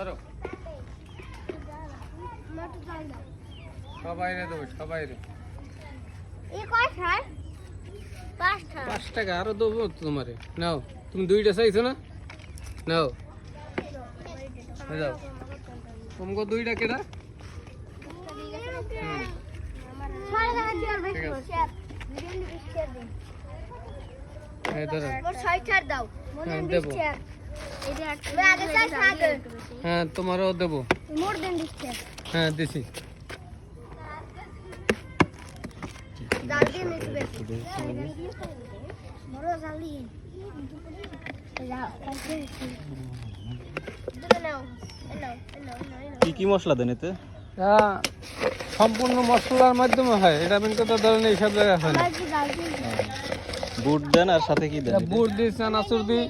ধরো। সবাই রে দেবো সবাই রে। পাঁচ টাকা আরও দেবো তোমারে। নাও তুমি দুইটা চাইছো না? নাও। যাও তোমাকে দুইটা কেটা ঠিক আছে। দাও। হ্যাঁ, হ্যাঁ তোমারও দেবো। হ্যাঁ দিছি। কি কি মশলা দেন এতে? হ্যাঁ সম্পূর্ণ মশলার মাধ্যমে হয়। এটা মেন কথা ধরেন এইসব জায়গায় হয় না। বুট দেন আর সাথে কি দেন? বুট দিই চানাচুর দিই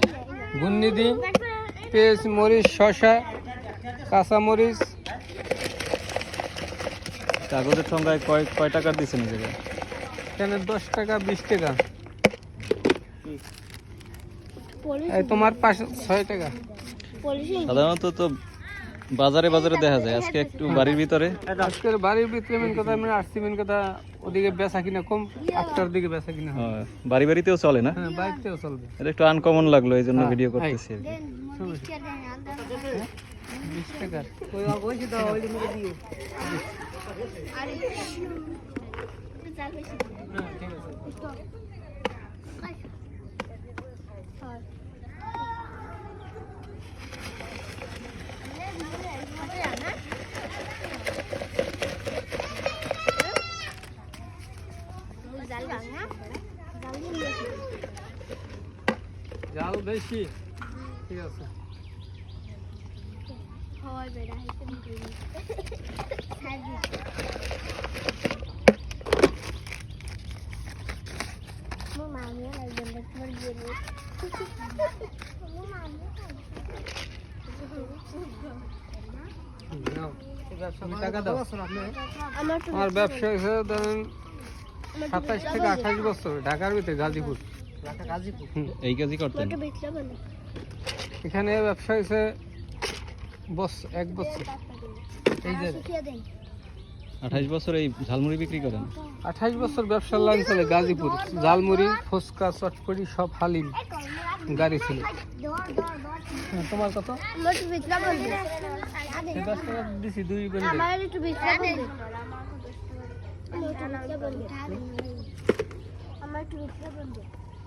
দিই পেঁয়াজ মরিচ শশা কাঁচামরিচ কাগজের ঠোঙ্গায় কয় কয় টাকা দিচ্ছেন নিজেকে? এখানে দশ টাকা বিশ টাকা। এই তোমার পাঁচ ছয় টাকা। সাধারণত তো বাজারে বাজারে দেখা যায়। আজকে একটু বাড়ির ভিতরে। আজকের বাড়ির ভিতরে মেন কথা আমি আসছি মেন কথা ওদিকে বেচা কিনা কম আটটার দিকে বেচা কিনা হয়। বাড়ি বাড়িতেও চলে না? হ্যাঁ বাইকতেও চলবে। এটা একটু আনকমন লাগল এই জন্য হ্যাঁ, ভিডিও। করতেছি আর কি। দেন মোর বিশ টাকা দেন আনতে বিশ টাকার আরে জাল বেশি। ঠিক আছে। আমার ব্যবসা সাতাশ থেকে আঠাশ বছর ঢাকার ভিতরে গাজীপুর। এই কাজই করতেন। এখানে ব্যবসা হয়েছে বস এক বছর। এই যে আঠাশ বছর এই ঝালমুড়ি বিক্রি করেন? আঠাশ বছর ব্যবসার লাইন চলে গাজীপুর। জালমুড়ি ফুচকা চটপটি সব হালিম গাড়ি ছিল হ্যাঁ, তোমার কত? দিছি দুই আমার একটু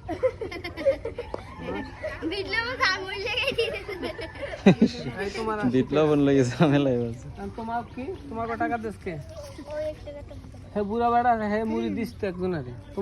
বেচলে বলবে আমার একটু বেচলে বলবে বিটলে আমার সামনে লেগে এই তোমার বিপ্লব লাগে ঝামেলা এবার আর তোমার কি তোমার কত টাকা দিস কে ওই এক টাকা হ্যাঁ বুড়া বেড়া হ্যাঁ মুড়ি দিস তো একজনের তোমার